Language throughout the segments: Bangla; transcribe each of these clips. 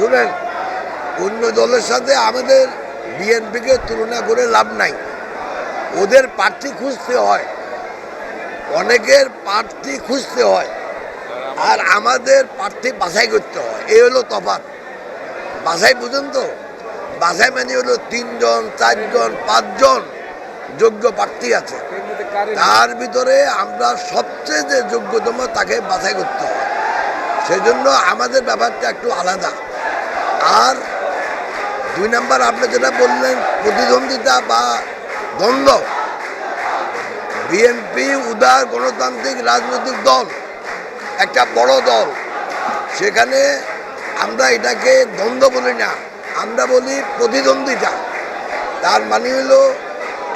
শুনেন, অন্য দলের সাথে আমাদের বিএনপিকে তুলনা করে লাভ নাই। ওদের প্রার্থী খুঁজতে হয়। অনেকের প্রার্থী খুঁজতে হয়। আর আমাদের প্রার্থী বাছাই করতে হয়। এই হলো তফাৎ। বাছাই বুঝুন তো? বাছাই মানে হলো তিনজন, চারজন, পাঁচজন যোগ্য প্রার্থী আছে। তার ভিতরে আমরা সবচেয়ে যে যোগ্যতম তাকে বাছাই করতে হয়। সেজন্য আমাদের ব্যাপারটা একটু আলাদা। আর দুই নাম্বার আপনি যেটা বললেন, প্রতিদ্বন্দ্বিতা বা দ্বন্দ্ব। বিএনপি উদার গণতান্ত্রিক রাজনৈতিক দল, একটা বড় দল। সেখানে আমরা এটাকে দ্বন্দ্ব বলি না, আমরা বলি প্রতিদ্বন্দ্বিতা। তার মানে হলো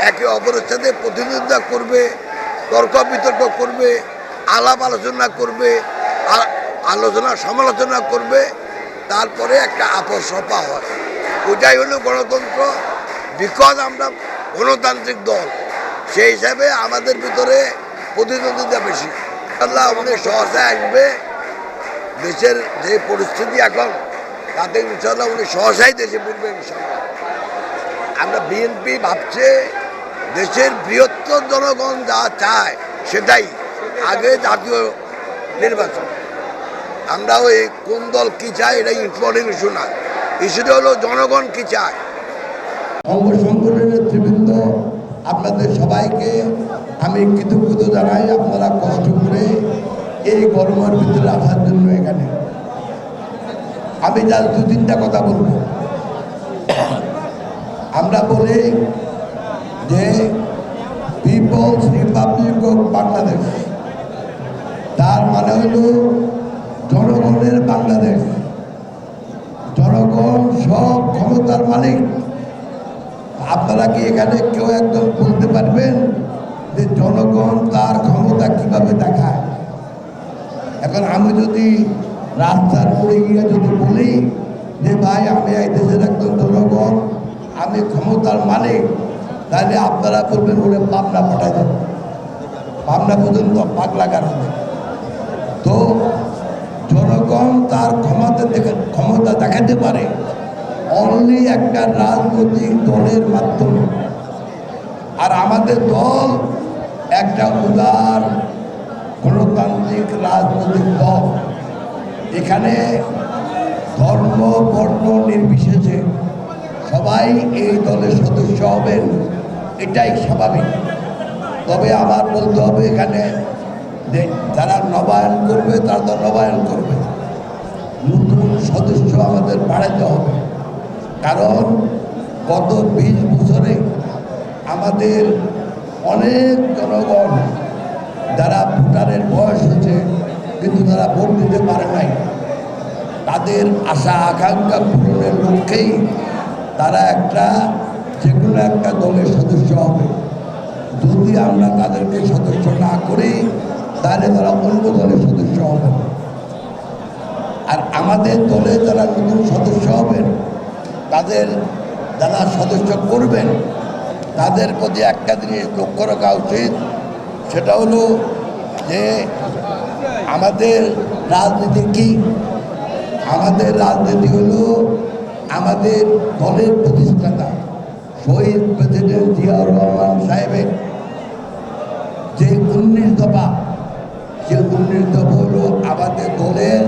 একে অপরের সাথে প্রতিদ্বন্দ্বিতা করবে, তর্ক বিতর্ক করবে, আলাপ আলোচনা করবে আলোচনা সমালোচনা করবে তারপরে একটা আপস সপা হয়। ওটাই হলো গণতন্ত্র। বিকজ আমরা গণতান্ত্রিক দল, সেই হিসাবে আমাদের ভিতরে প্রতিদ্বন্দ্বিতা বেশি। আল্লাহ অনেক সহসায় আসবে। দেশের যে পরিস্থিতি এখন, তাতে ইনশাল্লাহ উনি সহসাই দেশে পড়বে ইনশাল্লাহ আমরা বিএনপি ভাবছে দেশের বৃহত্তর জনগণ যা চায় সেটাই, আগে জাতীয় নির্বাচন। আমরা ওই কোন দল কি চায় এটা ইম্পর্টেন্ট ইস্যু না। ইস্যুটা হলো জনগণ কি চায়। অঙ্গ সংগঠনের নেতৃবৃন্দ, আপনাদের সবাইকে আমি কৃতজ্ঞতা জানাই আপনারা কষ্ট করে এই গরমের ভিতরে আসার জন্য এখানে। আমি যার দু তিনটা কথা বলব। আমরা বলি যে পিপলস রিপাবলিক অফ বাংলাদেশ তার মানে হলো জনগণের বাংলাদেশ জনগণ সব ক্ষমতার মালিক। আপনারা কি এখানে কেউ একদম বলতে পারবেন যে জনগণ তার ক্ষমতা কীভাবে দেখায়? এখন আমি যদি রাস্তার পড়ে গিয়ে যদি বলি যে, ভাই, আমি এই দেশের একজন জনগণ, আমি ক্ষমতার মালিক, তাহলে আপনারা বলবেন, ওরে পাবনা পাঠাই দেন পাবনা পর্যন্ত পাগলা কারণে তো জনগণ তার ক্ষমতা দেখে ক্ষমতা দেখাতে পারে। অনলি একটা রাজনৈতিক দলের মাধ্যমে। আর আমাদের দল একটা উদার গণতান্ত্রিক রাজনৈতিক দল। এখানে ধর্ম, বর্ণ নির্বিশেষে সবাই এই দলের সদস্য হবেন, এটাই স্বাভাবিক। তবে আমার বলতে হবে এখানে যে যারা নবায়ন করবে, তারা তো নবায়ন করবে। নতুন সদস্য আমাদের বাড়াতে হবে। কারণ গত বিশ বছরে আমাদের অনেক জনগণ যারা ভোটারের বয়স হয়েছে, কিন্তু তারা ভোট দিতে পারে নাই। তাদের আশা, আকাঙ্ক্ষা পূরণের লক্ষ্যেই তারা একটা যে কোনো একটা দলের সদস্য হবে। যদি আমরা তাদেরকে সদস্য না করি, তাহলে তারা অন্য দলের সদস্য হবে আর আমাদের দলে যারা নতুন সদস্য হবেন তাদের যারা সদস্য করবেন, তাদের প্রতি একটা জিনিস লক্ষ্য রাখা উচিত, সেটা হলো যে আমাদের রাজনীতি কি? আমাদের রাজনীতি হলো আমাদের দলের প্রতিষ্ঠাতা, শহীদ প্রেসিডেন্ট জিয়াউর রহমান সাহেবের যে উনিশ দফা, যে উনিশ দফা হলো আমাদের দলের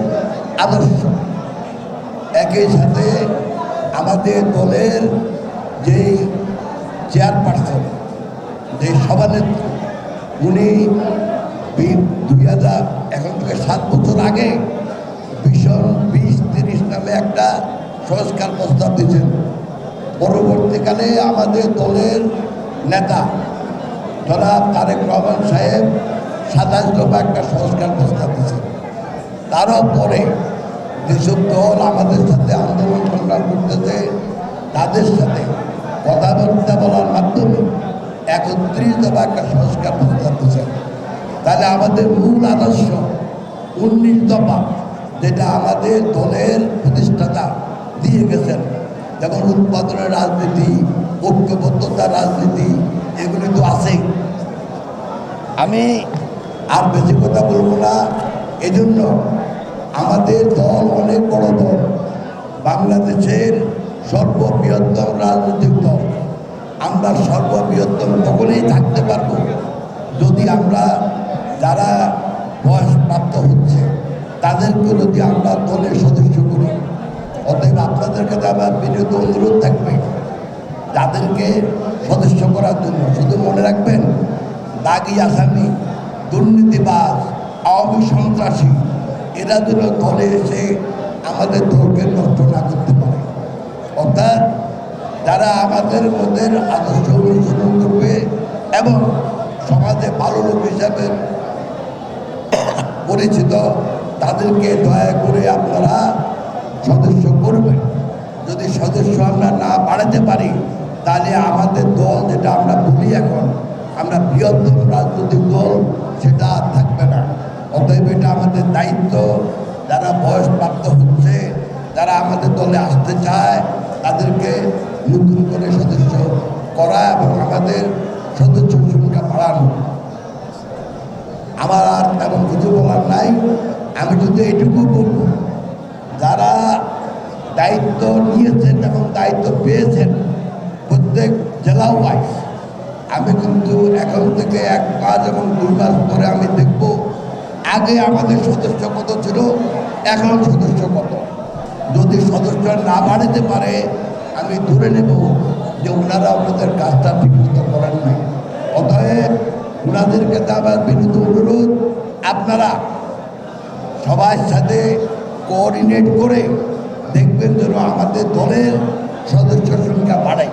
আদর্শ। একই সাথে আমাদের দলের যেই চেয়ারপারসন যে সভানেত্রী, উনি দুই হাজার এখন থেকে সাত বছর আগে ভীষণ বিশ তিরিশ নামে একটা সংস্কার প্রস্তাব দিয়েছেন। পরবর্তীকালে আমাদের দলের নেতা জনাব তারেক রহমান সাহেব সাতাশ দফা একটা সংস্কার প্রস্তাব দিয়েছেন। তারও পরে যেসব দল আমাদের সাথে আন্দোলন সংগ্রাম করতেছে, তাদের সাথে কথাবার্তা বলার মাধ্যমে একত্রিত বা একটা সংস্কার দিয়েছেন তাহলে আমাদের মূল আদর্শ উনিশ দফা যেটা আমাদের দলের প্রতিষ্ঠাতা দিয়ে গেছেন, যেমন উৎপাদনের রাজনীতি, ঐক্যবদ্ধতার রাজনীতি, এগুলি তো আছেই। আমি আর বেশি কথা বলব না, এজন্য আমাদের দল অনেক বড় দল। বাংলাদেশের সর্ববৃহত্তম রাজনৈতিক দল। আমরা সর্ববৃহত্তম তখনই থাকতে পারব। যদি আমরা যারা বয়স প্রাপ্ত হচ্ছে তাদেরকে যদি আমরা দলের সদস্য করি, অতএব আপনাদের কাছে আমার বিনীত অনুরোধ থাকবে, তাদেরকে সদস্য করার জন্য। শুধু মনে রাখবেন, দাগি আসামি, দুর্নীতিবাজ, আওয়ামী সন্ত্রাসী এরা যেন দলে এসে আমাদের দলকে নষ্ট না করতে পারে। অর্থাৎ যারা আমাদের মধ্যে আদর্শ অনুসরণ করবে এবং সমাজে ভালো লোক হিসাবে পরিচিত, তাদেরকে দয়া করে আপনারা সদস্য করবেন। যদি সদস্য আমরা না বাড়াতে পারি, তাহলে আমাদের দল যেটা আমরা বলি এখন, আমরা বৃহত্তম রাজনৈতিক দল, সেটা থাকবে না। অতএব এটা আমাদের দায়িত্ব। যারা বয়স প্রাপ্ত হচ্ছে, যারা আমাদের দলে আসতে চায়, তাদেরকে নতুন করে সদস্য করা এবং আমাদের সদস্য সংখ্যা বাড়ানো। আমার আর তেমন কিছু বলার নাই। আমি যদি এটুকু বলব, যারা দায়িত্ব নিয়েছেন এবং দায়িত্ব পেয়েছেন, প্রত্যেক জেলা ওয়াইজ, আমি কিন্তু এখন থেকে এক মাস এবং দুই মাস পরে আমি দেখব আগে আমাদের সদস্য কত ছিল? এখন সদস্য কত? যদি সদস্য না বাড়াতে পারে, আমি ধরে নেব যে ওনারা ওনাদের কাজটা ঠিকমতো করেন নাই। অতএব ওনাদেরকে তো আমার বিনীত অনুরোধ, আপনারা সবার সাথে কোঅর্ডিনেট করে দেখবেন যেন আমাদের দলের সদস্য সংখ্যা বাড়ে।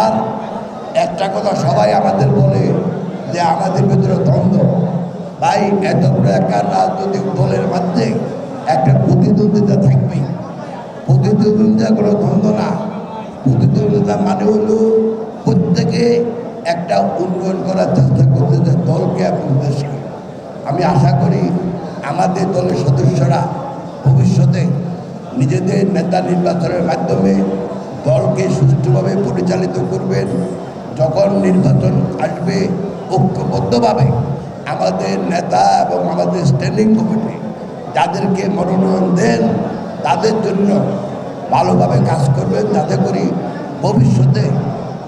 আর একটা কথা সবাই আমাদের বলে যে আমাদের ভিতরে দ্বন্দ্ব। ভাই, এত বড় একটা রাজনৈতিক দলের মধ্যে একটা প্রতিদ্বন্দ্বিতা থাকবেই প্রতিদ্বন্দ্বিতা কোনো দ্বন্দ্ব না। প্রতিদ্বন্দ্বিতা মানে হলো প্রত্যেকে একটা উন্নয়ন করার চেষ্টা করতেছে দলকে এবং দেশকে। আমি আশা করি আমাদের দলের সদস্যরা ভবিষ্যতে নিজেদের নেতা নির্বাচনের মাধ্যমে দলকে সুষ্ঠুভাবে পরিচালিত করবেন। যখন নির্বাচন আসবে, ঐক্যবদ্ধভাবে আমাদের নেতা এবং আমাদের স্ট্যান্ডিং কমিটি যাদেরকে মনোনয়ন দেন, তাদের জন্য ভালোভাবে কাজ করবেন, যাতে করি ভবিষ্যতে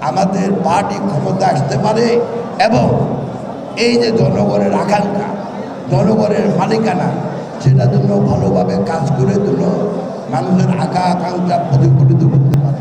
আমাদের পার্টি ক্ষমতা আসতে পারে এবং এই যে জনগণের আকাঙ্ক্ষা, জনগণের মালিকানা সেটা জন্য ভালোভাবে কাজ করে জন্য মানুষের আঁকা আকাঙ্ক্ষা প্রতিফলিত করতে পারে।